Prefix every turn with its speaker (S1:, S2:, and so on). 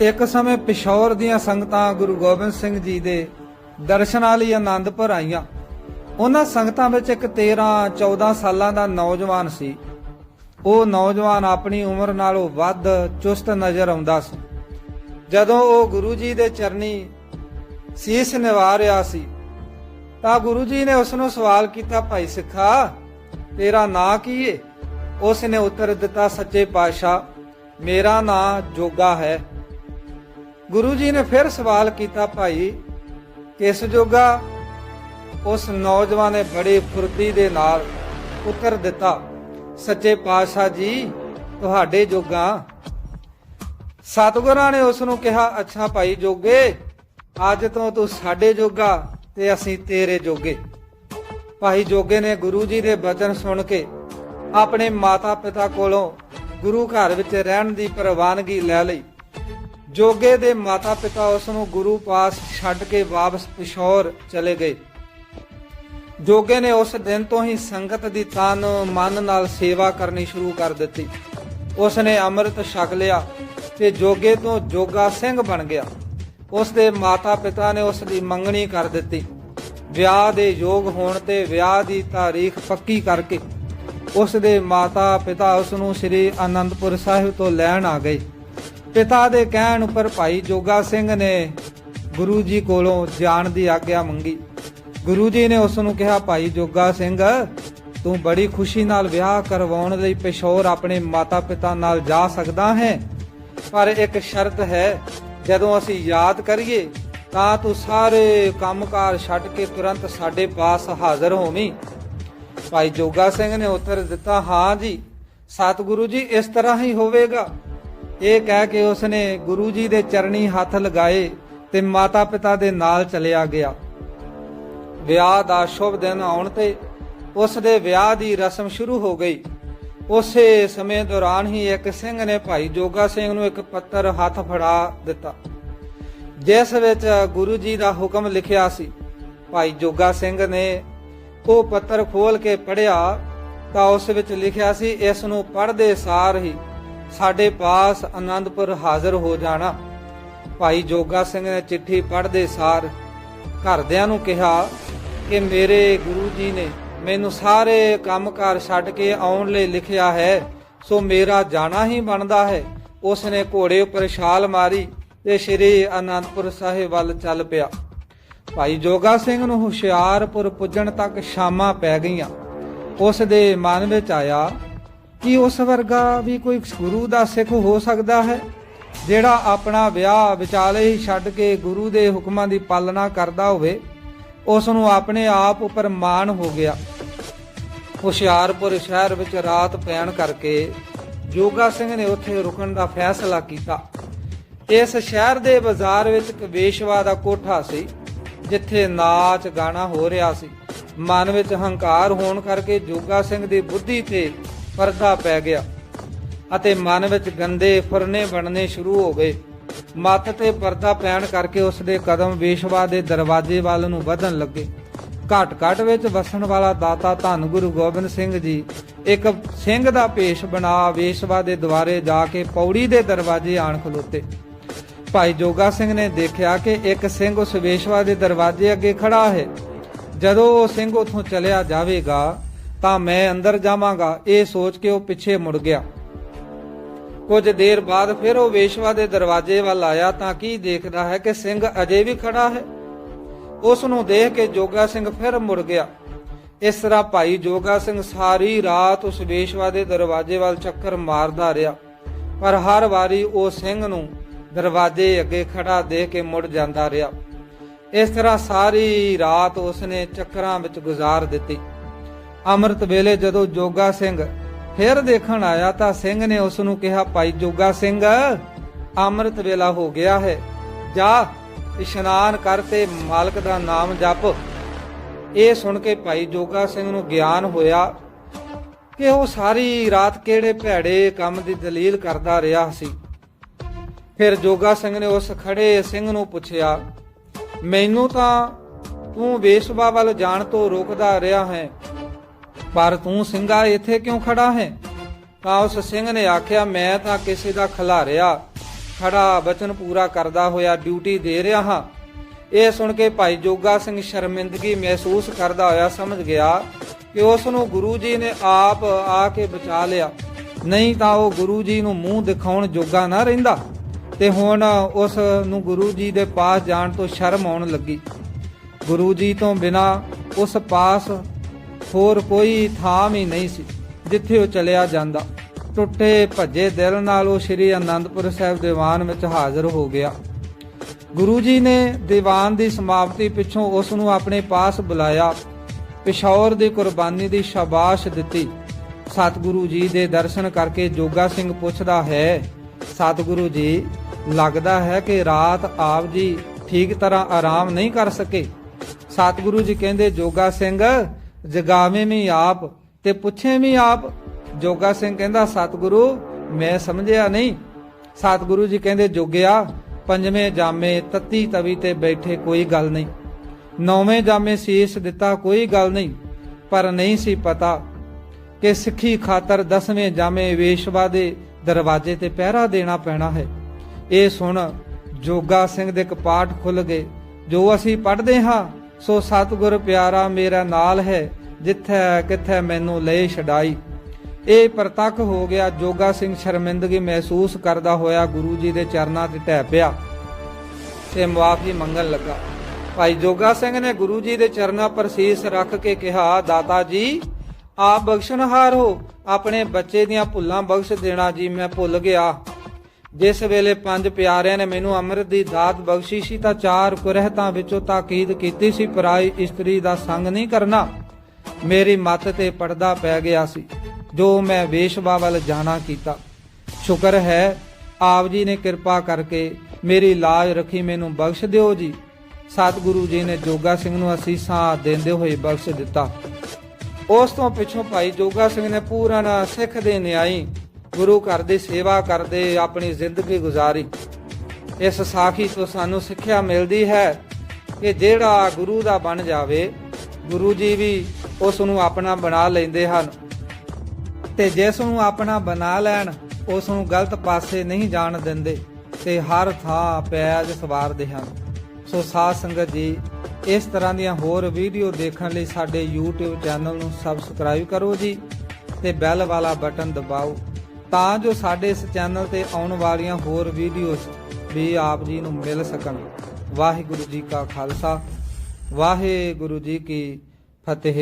S1: ਇੱਕ ਸਮੇਂ ਪਿਸ਼ੌਰ ਦੀਆਂ ਸੰਗਤਾਂ ਗੁਰੂ ਗੋਬਿੰਦ ਸਿੰਘ ਜੀ ਦੇ ਦਰਸ਼ਨਾਂ ਲਈ ਆਨੰਦਪੁਰ ਆਈਆਂ। ਉਹਨਾਂ ਸੰਗਤਾਂ ਵਿੱਚ ਇੱਕ 13 14 ਸਾਲਾਂ ਦਾ ਨੌਜਵਾਨ ਸੀ। ਉਹ ਨੌਜਵਾਨ ਆਪਣੀ ਉਮਰ ਨਾਲੋਂ ਵੱਧ ਚੁਸਤ ਨਜ਼ਰ ਆਉਂਦਾ ਸੀ। ਜਦੋਂ ਉਹ ਗੁਰੂ ਜੀ ਦੇ ਚਰਨੀ ਸੀਸ ਨਿਵਾ ਰਿਹਾ ਸੀ, ਤਾਂ ਗੁਰੂ ਜੀ ਨੇ ਉਸ ਨੂੰ ਸਵਾਲ ਕੀਤਾ, ਭਾਈ ਸਿੱਖਾ, ਤੇਰਾ ਨਾਂ ਕੀ ਏ? ਉਸ ਨੇ ਉੱਤਰ ਦਿੱਤਾ, ਸੱਚੇ ਪਾਤਸ਼ਾਹ, ਮੇਰਾ ਨਾਂ ਜੋਗਾ ਹੈ। ਗੁਰੂ ਜੀ ਨੇ ਫਿਰ ਸਵਾਲ ਕੀਤਾ, ਭਾਈ, ਕਿਸ ਜੋਗਾ ਉਸ ਨੌਜਵਾਨ ਨੇ ਬੜੀ ਫੁਰਤੀ ਦੇ ਨਾਲ ਉੱਤਰ ਦਿੱਤਾ, ਸੱਚੇ ਪਾਤਸ਼ਾਹ ਜੀ, ਤੁਹਾਡੇ ਜੋਗਾ। ਸਤਿਗੁਰਾਂ ਨੇ ਉਸ ਨੂੰ ਕਿਹਾ, ਅੱਛਾ ਭਾਈ ਜੋਗੇ, ਅੱਜ ਤੋਂ ਤੂੰ ਸਾਡੇ ਜੋਗਾ ਤੇ ਅਸੀਂ ਤੇਰੇ ਜੋਗੇ। ਭਾਈ ਜੋਗੇ ਨੇ ਗੁਰੂ ਜੀ ਦੇ ਬਚਨ ਸੁਣ ਕੇ ਆਪਣੇ ਮਾਤਾ ਪਿਤਾ ਕੋਲੋਂ ਗੁਰੂ ਘਰ ਵਿੱਚ ਰਹਿਣ ਦੀ ਪ੍ਰਵਾਨਗੀ ਲੈ ਲਈ। ਜੋਗੇ ਦੇ ਮਾਤਾ ਪਿਤਾ ਉਸ ਨੂੰ ਗੁਰੂ ਪਾਸ ਛੱਡ ਕੇ ਵਾਪਸ ਪਿਸ਼ੌਰ ਚਲੇ ਗਏ। ਜੋਗੇ ਨੇ ਉਸ ਦਿਨ ਤੋਂ ਹੀ ਸੰਗਤ ਦੀ ਤਨ, ਮਨ ਨਾਲ ਸੇਵਾ ਕਰਨੀ ਸ਼ੁਰੂ ਕਰ ਦਿੱਤੀ। ਉਸ ਨੇ ਅੰਮ੍ਰਿਤ ਛਕ ਲਿਆ ਤੇ ਜੋਗੇ ਤੋਂ ਜੋਗਾ ਸਿੰਘ ਬਣ ਗਿਆ। ਉਸ ਦੇ ਮਾਤਾ ਪਿਤਾ ਨੇ ਉਸ ਦੀ ਮੰਗਣੀ ਕਰ ਦਿੱਤੀ। ਵਿਆਹ ਦੇ ਯੋਗ ਹੋਣ ਤੇ ਵਿਆਹ ਦੀ ਤਾਰੀਖ ਪੱਕੀ ਕਰਕੇ ਉਸ ਦੇ ਮਾਤਾ ਪਿਤਾ ਉਸ ਨੂੰ ਸ੍ਰੀ ਅਨੰਦਪੁਰ ਸਾਹਿਬ ਤੋਂ ਲੈਣ ਆ ਗਏ। ਪਿਤਾ ਦੇ ਕਹਿਣ ਉੱਪਰ ਭਾਈ ਜੋਗਾ ਸਿੰਘ ਨੇ ਗੁਰੂ ਜੀ ਕੋਲੋਂ ਜਾਣ ਦੀ ਆਗਿਆ ਮੰਗੀ। ਗੁਰੂ ਜੀ ਨੇ ਉਸ ਨੂੰ ਕਿਹਾ, ਭਾਈ ਜੋਗਾ ਸਿੰਘ, ਤੂੰ ਬੜੀ ਖੁਸ਼ੀ ਨਾਲ ਵਿਆਹ ਕਰਵਾਉਣ ਲਈ ਪਿਸ਼ੌਰ ਆਪਣੇ ਮਾਤਾ-ਪਿਤਾ ਨਾਲ ਜਾ ਸਕਦਾ ਹੈ। ਪਰ ਇੱਕ ਸ਼ਰਤ ਹੈ, ਜਦੋਂ ਅਸੀਂ ਯਾਦ ਕਰੀਏ, ਤਾਂ ਤੂੰ ਸਾਰੇ ਕੰਮਕਾਰ ਛੱਡ ਕੇ ਤੁਰੰਤ ਸਾਡੇ ਪਾਸ ਹਾਜ਼ਰ ਹੋਵੀਂ। ਭਾਈ ਜੋਗਾ ਸਿੰਘ ਨੇ ਉੱਤਰ ਦਿੱਤਾ, ਹਾਂ ਜੀ, ਸਤਿਗੁਰੂ ਜੀ, ਇਸ ਤਰ੍ਹਾਂ ਹੀ ਹੋਵੇਗਾ। ਇਹ ਕਹਿ ਕੇ ਉਸਨੇ ਗੁਰੂ ਜੀ ਦੇ ਚਰਣੀ ਹੱਥ ਲਗਾਏ ਤੇ ਮਾਤਾ ਪਿਤਾ ਦੇ ਨਾਲ ਚਲਿਆ ਗਿਆ। ਵਿਆਹ ਦਾ ਸ਼ੁਭ ਦਿਨ ਆਉਣ ਤੇ ਉਸ ਦੇ ਵਿਆਹ ਦੀ ਰਸਮ ਸ਼ੁਰੂ ਹੋ ਗਈ। ਉਸੇ ਸਮੇਂ ਦੌਰਾਨ ਹੀ ਇੱਕ ਸਿੰਘ ਨੇ ਭਾਈ ਜੋਗਾ ਸਿੰਘ ਨੂੰ ਇੱਕ ਪੱਤਰ ਹੱਥ ਫੜਾ ਦਿੱਤਾ, ਜਿਸ ਵਿੱਚ ਗੁਰੂ ਜੀ ਦਾ ਹੁਕਮ ਲਿਖਿਆ ਸੀ। ਭਾਈ ਜੋਗਾ ਸਿੰਘ ਨੇ ਉਹ ਪੱਤਰ ਖੋਲ ਕੇ ਪੜਿਆ ਤਾਂ ਉਸ ਵਿੱਚ ਲਿਖਿਆ ਸੀ, ਇਸ ਨੂੰ ਪੜ੍ਹਦੇ ਸਾਰ ਹੀ ਸਾਡੇ ਪਾਸ ਆਨੰਦਪੁਰ ਹਾਜ਼ਰ ਹੋ ਜਾਣਾ। ਭਾਈ ਜੋਗਾ ਸਿੰਘ ਨੇ ਚਿੱਠੀ ਪੜ੍ਹਦੇ ਸਾਰ ਘਰਦਿਆਂ ਨੂੰ ਕਿਹਾ ਕਿ ਮੇਰੇ ਗੁਰੂ ਜੀ ਨੇ ਮੈਨੂੰ ਸਾਰੇ ਕੰਮਕਾਰ ਛੱਡ ਕੇ ਆਉਣ ਲਈ ਲਿਖਿਆ ਹੈ, ਸੋ ਮੇਰਾ ਜਾਣਾ ਹੀ ਬਣਦਾ ਹੈ। ਉਸ ਨੇ ਘੋੜੇ ਉੱਪਰ ਛਾਲ ਮਾਰੀ ਤੇ ਸ਼੍ਰੀ ਅਨੰਦਪੁਰ ਸਾਹਿਬ ਵੱਲ ਚੱਲ ਪਿਆ। ਭਾਈ ਜੋਗਾ ਸਿੰਘ ਨੂੰ ਹੁਸ਼ਿਆਰਪੁਰ ਪੁੱਜਣ ਤੱਕ ਸ਼ਾਮਾਂ ਪੈ ਗਈਆਂ। ਉਸ ਦੇ ਮਨ ਵਿੱਚ ਆਇਆ ਕੀ ਉਸ ਵਰਗਾ ਵੀ ਕੋਈ ਗੁਰੂ ਦਾ ਸਿੱਖ ਹੋ ਸਕਦਾ ਹੈ, ਜਿਹੜਾ ਆਪਣਾ ਵਿਆਹ ਵਿਚਾਲੇ ਹੀ ਛੱਡ ਕੇ ਗੁਰੂ ਦੇ ਹੁਕਮਾਂ ਦੀ ਪਾਲਣਾ ਕਰਦਾ ਹੋਵੇ ਉਸ ਨੂੰ ਆਪਣੇ ਆਪ ਉੱਪਰ ਮਾਣ ਹੋ ਗਿਆ। ਹੁਸ਼ਿਆਰਪੁਰ ਸ਼ਹਿਰ ਵਿੱਚ ਰਾਤ ਪੈਣ ਕਰਕੇ ਜੋਗਾ ਸਿੰਘ ਨੇ ਉੱਥੇ ਰੁਕਣ ਦਾ ਫੈਸਲਾ ਕੀਤਾ। ਇਸ ਸ਼ਹਿਰ ਦੇ ਬਾਜ਼ਾਰ ਵਿੱਚ ਇੱਕ ਵੇਸ਼ਵਾ ਦਾ ਕੋਠਾ ਸੀ, ਜਿੱਥੇ ਨਾਚ ਗਾਣਾ ਹੋ ਰਿਹਾ ਸੀ। ਮਨ ਵਿੱਚ ਹੰਕਾਰ ਹੋਣ ਕਰਕੇ ਜੋਗਾ ਸਿੰਘ ਦੀ ਬੁੱਧੀ ਤੇ ਪਰਦਾ ਪੈ ਗਿਆ ਅਤੇ ਮਨ ਵਿੱਚ ਗੰਦੇ ਫੁਰਨੇ ਬਣਨੇ ਸ਼ੁਰੂ ਹੋ ਗਏ। ਮੱਤ ਤੇ ਪਰਦਾ ਪੈਣ ਕਰਕੇ ਉਸ ਦੇ ਕਦਮ ਵੇਸ਼ਵਾ ਦੇ ਦਰਵਾਜ਼ੇ ਵੱਲ ਨੂੰ ਵਧਣ ਲੱਗੇ। ਘਟ ਘਟ ਵਿੱਚ ਵਸਣ ਵਾਲਾ ਦਾਤਾ ਧੰਨ ਗੁਰੂ ਗੋਬਿੰਦ ਸਿੰਘ ਜੀ ਇੱਕ ਸਿੰਘ ਦਾ ਭੇਸ਼ ਬਣਾ ਵੇਸ਼ਵਾ ਦੇ ਦੁਆਰੇ ਜਾ ਕੇ ਪੌੜੀ ਦੇ ਦਰਵਾਜ਼ੇ ਆਣ ਖਲੋਤੇ। ਭਾਈ ਜੋਗਾ ਸਿੰਘ ਨੇ ਦੇਖਿਆ ਕਿ ਇੱਕ ਸਿੰਘ ਉਸ ਵੇਸ਼ਵਾ ਦੇ ਦਰਵਾਜ਼ੇ ਅੱਗੇ ਖੜਾ ਹੈ। ਜਦੋਂ ਉਹ ਸਿੰਘ ਉਥੋਂ ਚਲਿਆ ਜਾਵੇਗਾ ਤਾਂ ਮੈਂ ਅੰਦਰ ਜਾਵਾਂਗਾ। ਇਹ ਸੋਚ ਕੇ ਉਹ ਪਿੱਛੇ ਮੁੜ ਗਿਆ। ਕੁਝ ਦੇਰ ਬਾਅਦ ਫਿਰ ਉਹ ਵੇਸ਼ਵਾ ਦੇ ਦਰਵਾਜ਼ੇ ਵੱਲ ਆਇਆ ਤਾਂ ਕੀ ਦੇਖਦਾ ਹੈ ਕਿ ਸਿੰਘ ਅਜੇ ਵੀ ਖੜਾ ਹੈ। ਉਸ ਨੂੰ ਦੇਖ ਕੇ ਜੋਗਾ ਸਿੰਘ ਫਿਰ ਮੁੜ ਗਿਆ। ਇਸ ਤਰ੍ਹਾਂ ਭਾਈ ਜੋਗਾ ਸਿੰਘ ਸਾਰੀ ਰਾਤ ਉਸ ਵੇਸ਼ਵਾ ਦੇ ਦਰਵਾਜ਼ੇ ਵੱਲ ਚੱਕਰ ਮਾਰਦਾ ਰਿਹਾ। ਪਰ ਹਰ ਵਾਰੀ ਉਹ ਸਿੰਘ ਨੂੰ ਦਰਵਾਜ਼ੇ ਅੱਗੇ ਖੜਾ ਦੇਖ ਕੇ ਮੁੜ ਜਾਂਦਾ ਰਿਹਾ। ਇਸ ਤਰ੍ਹਾਂ ਸਾਰੀ ਰਾਤ ਉਸਨੇ ਚੱਕਰਾਂ ਵਿੱਚ ਗੁਜ਼ਾਰ ਦਿੱਤੀ। ਅੰਮ੍ਰਿਤ ਵੇਲੇ ਜਦੋਂ ਜੋਗਾ ਸਿੰਘ ਫਿਰ ਦੇਖਣ ਆਇਆ ਤਾਂ ਸਿੰਘ ਨੇ ਉਸ ਨੂੰ ਕਿਹਾ, ਭਾਈ ਜੋਗਾ ਸਿੰਘ, ਅੰਮ੍ਰਿਤ ਵੇਲਾ ਹੋ ਗਿਆ ਹੈ। ਜਾ, ਇਸ਼ਨਾਨ ਕਰ ਤੇ ਮਾਲਕ ਦਾ ਨਾਮ ਜਪ। ਇਹ ਸੁਣ ਕੇ ਭਾਈ ਜੋਗਾ ਸਿੰਘ ਨੂੰ ਗਿਆਨ ਹੋਇਆ। ਕਿ ਉਹ ਸਾਰੀ ਰਾਤ ਕਿਹੜੇ ਭੈੜੇ ਕੰਮ ਦੀ ਦਲੀਲ ਕਰਦਾ ਰਿਹਾ ਸੀ। ਫਿਰ ਜੋਗਾ ਸਿੰਘ ਨੇ ਉਸ ਖੜੇ ਸਿੰਘ ਨੂੰ ਪੁੱਛਿਆ, ਮੈਨੂੰ ਤਾਂ ਤੂੰ ਵੇਸ਼ਵਾ ਵੱਲ ਜਾਣ ਤੋਂ ਰੋਕਦਾ ਰਿਹਾ ਹੈ। ਪਰ ਤੂੰ ਸਿੰਘਾ ਇੱਥੇ ਕਿਉਂ ਖੜਾ ਹੈ? ਤਾਂ ਉਸ ਸਿੰਘ ਨੇ ਆਖਿਆ, ਮੈਂ ਤਾਂ ਕਿਸੇ ਦਾ ਖਿਲਾਰਿਆ। ਖੜਾ ਬਚਨ ਪੂਰਾ ਕਰਦਾ ਹੋਇਆ ਡਿਊਟੀ ਦੇ ਰਿਹਾ ਹਾਂ। ਇਹ ਸੁਣ ਕੇ ਭਾਈ ਜੋਗਾ ਸਿੰਘ ਸ਼ਰਮਿੰਦਗੀ ਮਹਿਸੂਸ ਕਰਦਾ ਹੋਇਆ ਸਮਝ ਗਿਆ ਕਿ ਉਸ ਨੂੰ ਗੁਰੂ ਜੀ ਨੇ ਆਪ ਆ ਕੇ ਬਚਾ ਲਿਆ। ਨਹੀਂ ਤਾਂ ਉਹ ਗੁਰੂ ਜੀ ਨੂੰ ਮੂੰਹ ਦਿਖਾਉਣ ਜੋਗਾ ਨਾ ਰਹਿੰਦਾ। ਤੇ ਹੁਣ ਉਸ ਨੂੰ ਗੁਰੂ ਜੀ ਦੇ ਪਾਸ ਜਾਣ ਤੋਂ ਸ਼ਰਮ ਆਉਣ ਲੱਗੀ। ਗੁਰੂ ਜੀ ਤੋਂ ਬਿਨਾ ਉਸ ਪਾਸ ਹੋਰ ਕੋਈ ਥਾਂ ਹੀ ਨਹੀਂ ਸੀ, ਜਿੱਥੇ ਉਹ ਚਲਿਆ ਜਾਂਦਾ। ਟੁੱਟੇ ਭੱਜੇ ਦਿਲ ਨਾਲ ਉਹ ਸ੍ਰੀ ਅਨੰਦਪੁਰ ਸਾਹਿਬ ਦੀਵਾਨ ਵਿੱਚ ਹਾਜ਼ਰ ਹੋ ਗਿਆ। ਗੁਰੂ ਜੀ ਨੇ ਦੀਵਾਨ ਦੀ ਸਮਾਪਤੀ ਪਿੱਛੋਂ ਉਸ ਨੂੰ ਆਪਣੇ ਪਾਸ ਬੁਲਾਇਆ। ਪਿਸ਼ੌਰ ਦੀ ਕੁਰਬਾਨੀ ਦੀ ਸ਼ਾਬਾਸ਼ ਦਿੱਤੀ। ਸਤਿਗੁਰੂ ਜੀ ਦੇ ਦਰਸ਼ਨ ਕਰਕੇ ਜੋਗਾ ਸਿੰਘ ਪੁੱਛਦਾ ਹੈ, ਸਤਿਗੁਰੂ ਜੀ, ਲੱਗਦਾ ਹੈ ਕਿ ਰਾਤ ਆਪ ਜੀ ਠੀਕ ਤਰ੍ਹਾਂ ਆਰਾਮ ਨਹੀਂ ਕਰ ਸਕੇ? ਸਤਿਗੁਰੂ ਜੀ ਕਹਿੰਦੇ, ਜੋਗਾ ਸਿੰਘ ਜਗਾਵੇਂ ਵੀ ਆਪ ਤੇ ਪੁੱਛੇ ਵੀ ਆਪ। ਜੋਗਾ ਸਿੰਘ ਕਹਿੰਦਾ, ਸਤਿਗੁਰੂ, ਮੈਂ ਸਮਝਿਆ ਨਹੀਂ। ਸਤਿਗੁਰੂ ਜੀ ਕਹਿੰਦੇ, ਜੋਗਿਆ, ਪੰਜਵੇਂ ਜਾਮੇ ਤੱਤੀ ਤਵੀ ਤੇ ਬੈਠੇ ਕੋਈ ਗੱਲ ਨਹੀਂ। ਨੌਵੇਂ ਜਾਮੇ ਸੀਸ ਦਿੱਤਾ ਕੋਈ ਗੱਲ ਨਹੀਂ, ਪਰ ਨਹੀਂ ਸੀ ਪਤਾ ਕਿ ਸਿੱਖੀ ਖਾਤਰ ਦਸਵੇਂ ਜਾਮੇ ਵੇਸ਼ਵਾ ਦੇ ਦਰਵਾਜ਼ੇ ਤੇ ਪਹਿਰਾ ਦੇਣਾ ਪੈਣਾ ਹੈ। ਇਹ ਸੁਣ ਜੋਗਾ ਸਿੰਘ ਦੇ ਇੱਕ ਪਾਠ ਖੁੱਲ ਗਏ, ਜੋ ਅਸੀਂ ਪੜ੍ਹਦੇ ਹਾਂ ਸੋ ਸਤਿਗੁਰ ਪਿਆਰਾ, ਮੇਰਾ ਨਾਲ ਹੈ, ਜਿੱਥੇ ਕਿੱਥੇ ਮੈਨੂੰ ਲੈ ਛਡਾਈ। ਇਹ ਪ੍ਰਤੱਖ ਹੋ ਗਿਆ, ਜੋਗਾ ਸਿੰਘ ਸ਼ਰਮਿੰਦਗੀ ਮਹਿਸੂਸ ਕਰਦਾ ਹੋਇਆ ਗੁਰੂ ਜੀ ਦੇ ਚਰਨਾਂ ਤੇ ਢਹਿ ਪਿਆ। ਤੇ ਮੁਆਫੀ ਮੰਗਣ ਲੱਗਾ। ਭਾਈ ਜੋਗਾ ਸਿੰਘ ਨੇ ਗੁਰੂ ਜੀ ਦੇ ਚਰਨਾਂ ਪਰ ਸੀਸ ਰੱਖ ਕੇ ਕਿਹਾ, ਦਾਤਾ ਜੀ, ਆਪ ਬਖਸ਼ਣਹਾਰ ਹੋ। ਆਪਣੇ ਬੱਚੇ ਦੀਆਂ ਭੁੱਲਾਂ ਬਖਸ਼ ਦੇਣਾ ਜੀ, ਮੈਂ ਭੁੱਲ ਗਿਆ। ਜਿਸ ਵੇਲੇ ਪੰਜ ਪਿਆਰਿਆਂ ਨੇ ਮੈਨੂੰ ਅੰਮ੍ਰਿਤ ਦੀ ਦਾਤ ਬਖਸ਼ੀ ਸੀ ਤਾਂ ਚਾਰ ਕੁਰਹਤਾਂ ਵਿੱਚੋਂ ਤਾਕੀਦ ਕੀਤੀ ਸੀ ਪਰਾਈ ਇਸਤਰੀ ਦਾ ਸੰਗ ਨਹੀਂ ਕਰਨਾ। ਮੇਰੀ ਮੱਤ ਤੇ ਪਰਦਾ ਪੈ ਗਿਆ ਸੀ, ਜੋ ਮੈਂ ਵੇਸ਼ਵਾ ਵੱਲ ਜਾਣਾ ਕੀਤਾ। ਸ਼ੁਕਰ ਹੈ, ਆਪ ਜੀ ਨੇ ਕਿਰਪਾ ਕਰਕੇ ਮੇਰੀ ਲਾਜ ਰੱਖੀ ਮੈਨੂੰ ਬਖਸ਼ ਦਿਓ ਜੀ। ਸਤਿਗੁਰੂ ਜੀ ਨੇ ਜੋਗਾ ਸਿੰਘ ਨੂੰ ਅਸੀਸਾਂ ਦਿੰਦੇ ਹੋਏ ਬਖਸ਼ ਦਿੱਤਾ। ਉਸ ਤੋਂ ਪਿੱਛੋਂ ਭਾਈ ਜੋਗਾ ਸਿੰਘ ਨੇ ਪੂਰਨ ਸਿੱਖ ਦੇ ਨਿਆਈ ਗੁਰੂ ਘਰ ਦੀ ਸੇਵਾ ਕਰਦੇ ਆਪਣੀ ਜ਼ਿੰਦਗੀ ਗੁਜ਼ਾਰੀ। ਇਸ ਸਾਖੀ ਤੋਂ ਸਾਨੂੰ ਸਿੱਖਿਆ ਮਿਲਦੀ ਹੈ ਕਿ ਜਿਹੜਾ ਗੁਰੂ ਦਾ ਬਣ ਜਾਵੇ, ਗੁਰੂ ਜੀ ਵੀ ਉਸ ਨੂੰ ਆਪਣਾ ਬਣਾ ਲੈਂਦੇ ਹਨ। ਤੇ ਜਿਸ ਨੂੰ ਆਪਣਾ ਬਣਾ ਲੈਣ, ਉਸ ਨੂੰ ਗਲਤ ਪਾਸੇ ਨਹੀਂ ਜਾਣ ਦਿੰਦੇ ਤੇ ਹਰ ਥਾਂ ਪੈਜ ਸਵਾਰਦੇ ਹਨ। ਸੋ ਸਾਧ ਸੰਗਤ ਜੀ, ਇਸ ਤਰ੍ਹਾਂ ਦੀਆਂ ਹੋਰ ਵੀਡੀਓ ਦੇਖਣ ਲਈ ਸਾਡੇ YouTube ਚੈਨਲ ਨੂੰ ਸਬਸਕ੍ਰਾਈਬ ਕਰੋ ਜੀ ਤੇ ਬੈਲ ਵਾਲਾ ਬਟਨ ਦਬਾਓ। ਤਾਂ ਜੋ ਸਾਡੇ ਇਸ ਚੈਨਲ ਤੇ ਆਉਣ ਵਾਲੀਆਂ ਹੋਰ ਵੀਡੀਓਜ਼ ਵੀ ਆਪ ਜੀ ਨੂੰ ਮਿਲ ਸਕਣ। ਵਾਹਿਗੁਰੂ ਜੀ ਕਾ ਖਾਲਸਾ, ਵਾਹਿਗੁਰੂ ਜੀ ਕੀ ਫਤਿਹ।